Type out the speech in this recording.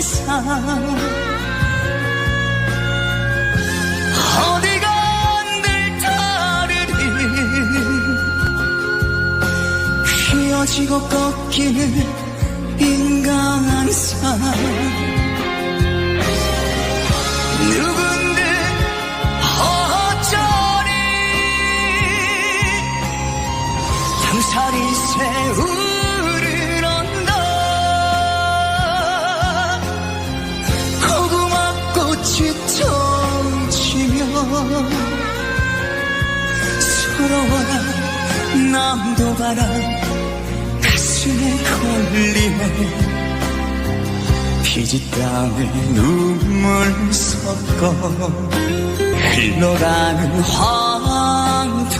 세상 휘어지고 꺾이는 인간한 삶 누군들 어쩌리 당살이 새우 서러워라 남도 바람 가슴에 걸리네. 피지 땀에 눈물 섞어 흘러가는 황토길